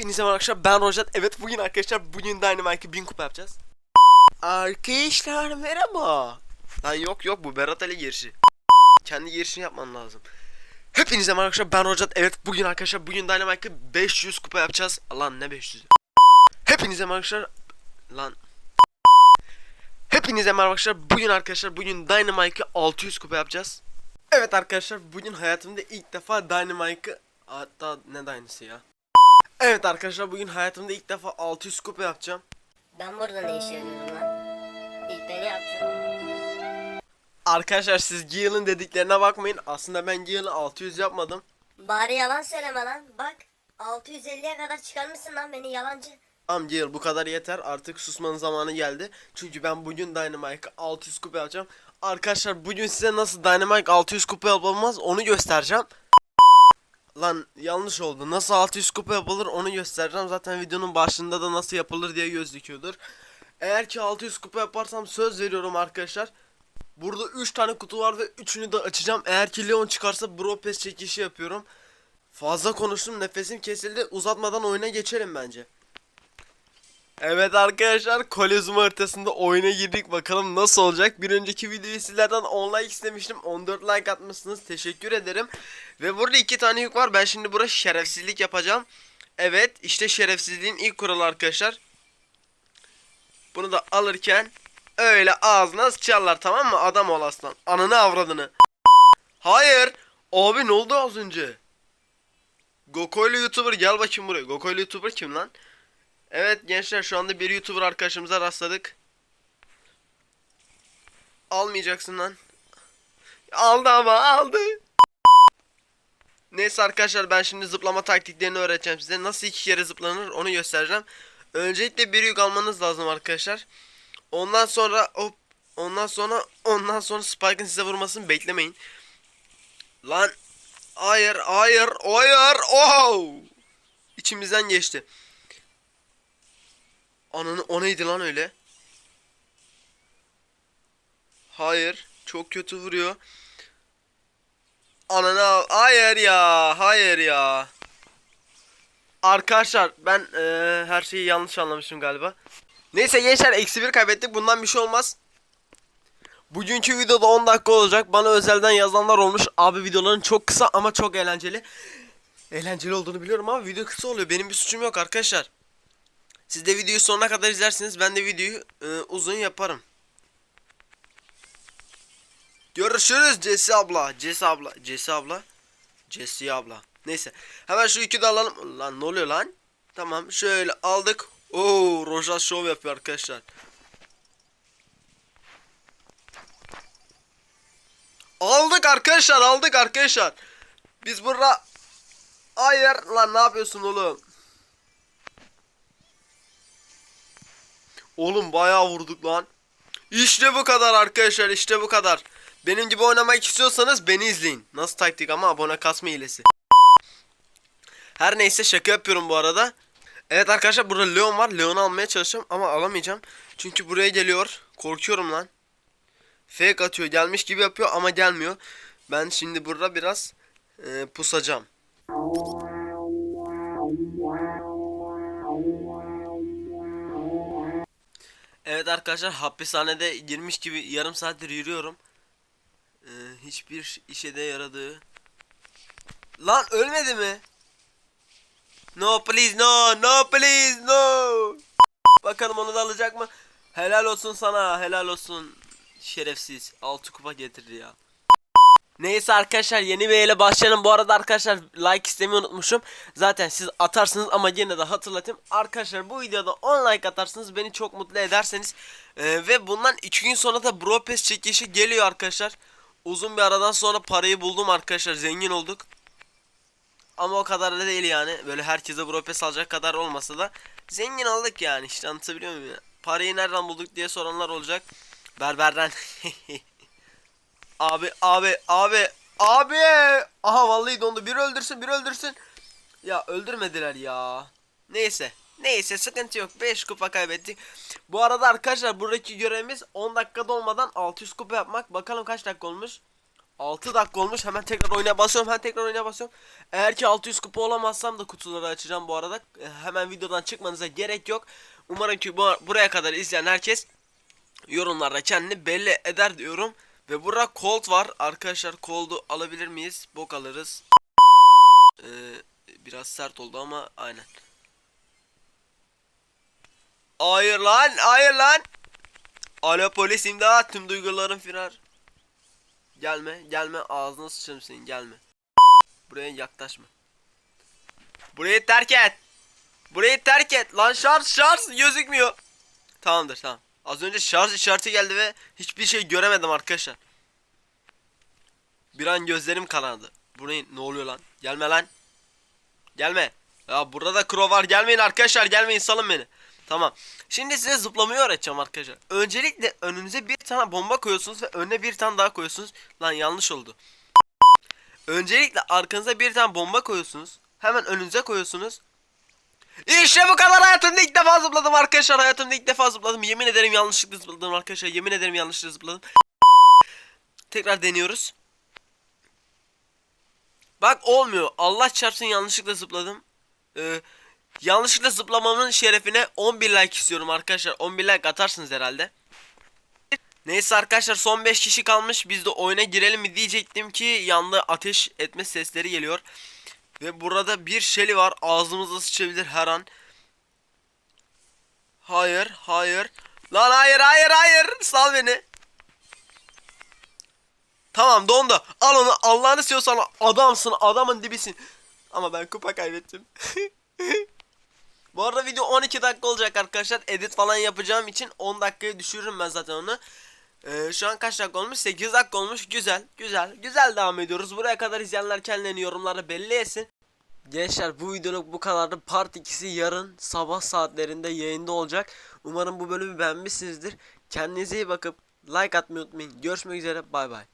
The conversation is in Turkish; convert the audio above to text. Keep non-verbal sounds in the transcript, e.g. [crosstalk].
Hepinize merhaba arkadaşlar ben Rojat. Evet bugün arkadaşlar bugün Dynamite'ı 1000 kupa yapacağız. Arkadaşlar merhaba. Lan yok yok bu Berat Ali girişi. Kendi girişini yapman lazım. Hepinize merhaba arkadaşlar ben Rojat. Evet bugün arkadaşlar bugün Dynamite'ı 500 kupa yapacağız. Lan ne 500? Hepinize merhaba arkadaşlar. Lan. Hepinize merhaba arkadaşlar. Bugün arkadaşlar bugün Dynamite'ı 600 kupa yapacağız. Evet arkadaşlar bugün hayatımda ilk defa Dynamite'ı hatta ne Dynasty ya. Evet arkadaşlar bugün hayatımda ilk defa 600 kupa yapacağım. Ben burada ne işe yarıyorum lan? İlk beni yaptın. Arkadaşlar siz Gale'ın dediklerine bakmayın. Aslında ben Gale'ı 600 yapmadım. Bari yalan söyleme lan. Bak 650'ye kadar çıkarmışsın lan beni yalancı. Am Gale bu kadar yeter. Artık susmanın zamanı geldi. Çünkü ben bugün Dynamite'ı 600 kupa yapacağım. Arkadaşlar bugün size nasıl Dynamite 600 kupa yapılmaz onu göstereceğim. Lan yanlış oldu. Nasıl 600 kupa yapılır onu göstereceğim. Zaten videonun başında da nasıl yapılır diye gözüküyordur. Eğer ki 600 kupa yaparsam söz veriyorum arkadaşlar. Burada 3 tane kutu var ve 3'ünü de açacağım. Eğer ki Leon çıkarsa Bro Pass çekişi yapıyorum. Fazla konuştum nefesim kesildi. Uzatmadan oyuna geçelim bence. Evet arkadaşlar Kolezyum haritasında oyuna girdik bakalım nasıl olacak. Bir önceki videoyu sizlerden 10 like istemiştim. 14 like atmışsınız. Teşekkür ederim. Ve burada iki tane yük var. Ben şimdi buraya şerefsizlik yapacağım. Evet işte şerefsizliğin ilk kuralı arkadaşlar. Bunu da alırken öyle ağzına sıçarlar tamam mı? Adam ol aslan. Ananı avradını. Hayır. Abi ne oldu az önce? Gokoylu YouTuber gel bakayım buraya. Gokoylu YouTuber kim lan? Evet gençler şu anda bir YouTuber arkadaşımıza rastladık. Almayacaksın lan. Aldı ama aldı. Neyse arkadaşlar ben şimdi zıplama taktiklerini öğreteceğim size. Nasıl iki kere zıplanır onu göstereceğim. Öncelikle bir yük almanız lazım arkadaşlar. Ondan sonra hop ondan sonra ondan sonra Spike'ın size vurmasını beklemeyin. Lan hayır hayır hayır oh içimizden geçti. Ananı o neydi lan öyle? Hayır. Çok kötü vuruyor. Ananı Hayır ya. Hayır ya. Arkadaşlar ben eee, her şeyi yanlış anlamışım galiba. Neyse gençler eksi bir kaybettik. Bundan bir şey olmaz. Bugünkü videoda 10 dakika olacak. Bana özelden yazanlar olmuş. Abi videoların çok kısa ama çok eğlenceli. Eğlenceli olduğunu biliyorum ama video kısa oluyor. Benim bir suçum yok arkadaşlar. Siz de videoyu sonuna kadar izlersiniz. Ben de videoyu e, uzun yaparım. Görüşürüz Cesi abla. Cesi abla. Cesi abla. Cesi abla. Neyse. Hemen şu iki de alalım. Lan ne oluyor lan? Tamam. Şöyle aldık. Oo, Rojas şov yapıyor arkadaşlar. Aldık arkadaşlar. Aldık arkadaşlar. Biz burada Hayır lan ne yapıyorsun oğlum? Oğlum bayağı vurduk lan. İşte bu kadar arkadaşlar işte bu kadar. Benim gibi oynamak istiyorsanız beni izleyin. Nasıl taktik ama abone kasma hilesi. Her neyse şaka yapıyorum bu arada. Evet arkadaşlar burada Leon var. Leon'u almaya çalışacağım ama alamayacağım. Çünkü buraya geliyor. Korkuyorum lan. Fake atıyor gelmiş gibi yapıyor ama gelmiyor. Ben şimdi burada biraz e, pusacağım. Evet arkadaşlar hapishanede girmiş gibi yarım saattir yürüyorum. Ee, hiçbir işe de yaradığı. Lan ölmedi mi? No please no no please no. Bakalım onu da alacak mı? Helal olsun sana helal olsun. Şerefsiz. Altı kupa getirdi ya. Neyse arkadaşlar yeni bir ele başlayalım. Bu arada arkadaşlar like istemeyi unutmuşum. Zaten siz atarsınız ama yine de hatırlatayım. Arkadaşlar bu videoda 10 like atarsınız beni çok mutlu ederseniz. Ee, ve bundan 2 gün sonra da Bro Pass çekişi geliyor arkadaşlar. Uzun bir aradan sonra parayı buldum arkadaşlar. Zengin olduk. Ama o kadar da değil yani. Böyle herkese Bro Pass alacak kadar olmasa da zengin olduk yani. İşte anlatabiliyor muyum ya? Parayı nereden bulduk diye soranlar olacak. Berberden. [laughs] Abi abi abi abi. Aha vallahi dondu. Bir öldürsün bir öldürsün. Ya öldürmediler ya. Neyse. Neyse sıkıntı yok. 5 kupa kaybettik. Bu arada arkadaşlar buradaki görevimiz 10 dakikada olmadan 600 kupa yapmak. Bakalım kaç dakika olmuş. 6 dakika olmuş. Hemen tekrar oyuna basıyorum. Hemen tekrar oyuna basıyorum. Eğer ki 600 kupa olamazsam da kutuları açacağım bu arada. E, Hemen videodan çıkmanıza gerek yok. Umarım ki bu, buraya kadar izleyen herkes yorumlarda kendini belli eder diyorum. Ve burada Colt var. Arkadaşlar Colt'u alabilir miyiz? Bok alırız. Ee, biraz sert oldu ama aynen. Hayır lan, hayır lan. Alo polis imdat tüm duygularım firar. Gelme, gelme ağzına sıçarım senin gelme. Buraya yaklaşma. Burayı terk et. Burayı terk et. Lan şarj şarj gözükmüyor. Tamamdır tamam. Az önce şarj işareti geldi ve hiçbir şey göremedim arkadaşlar. Bir an gözlerim kanadı. Bu ne, ne oluyor lan? Gelme lan. Gelme. Ya burada da crow var. Gelmeyin arkadaşlar gelmeyin salın beni. Tamam. Şimdi size zıplamayı öğreteceğim arkadaşlar. Öncelikle önünüze bir tane bomba koyuyorsunuz ve önüne bir tane daha koyuyorsunuz. Lan yanlış oldu. Öncelikle arkanıza bir tane bomba koyuyorsunuz. Hemen önünüze koyuyorsunuz. İşte bu kadar hayatımda ilk defa zıpladım arkadaşlar. Hayatımda ilk defa zıpladım. Yemin ederim yanlışlıkla zıpladım arkadaşlar. Yemin ederim yanlışlıkla zıpladım. Tekrar deniyoruz. Bak olmuyor. Allah çarpsın yanlışlıkla zıpladım. Ee, yanlışlıkla zıplamamın şerefine 11 like istiyorum arkadaşlar. 11 like atarsınız herhalde. Neyse arkadaşlar son 5 kişi kalmış. Biz de oyuna girelim mi diyecektim ki yanında ateş etme sesleri geliyor. Ve burada bir Shelly var. Ağzımıza sıçabilir her an. Hayır, hayır. Lan hayır, hayır, hayır. Sal beni. Tamam dondu. Al onu. Allah'ını seviyorsan adamsın. Adamın dibisin. Ama ben kupa kaybettim. [laughs] Bu arada video 12 dakika olacak arkadaşlar. Edit falan yapacağım için 10 dakikaya düşürürüm ben zaten onu. Ee, şu an kaç dakika olmuş? 8 dakika olmuş. Güzel, güzel, güzel devam ediyoruz. Buraya kadar izleyenler kendilerini yorumlarda belli etsin. Gençler bu videonun bu kadardı. Part 2'si yarın sabah saatlerinde yayında olacak. Umarım bu bölümü beğenmişsinizdir. Kendinize iyi bakıp like atmayı unutmayın. Görüşmek üzere. Bay bay.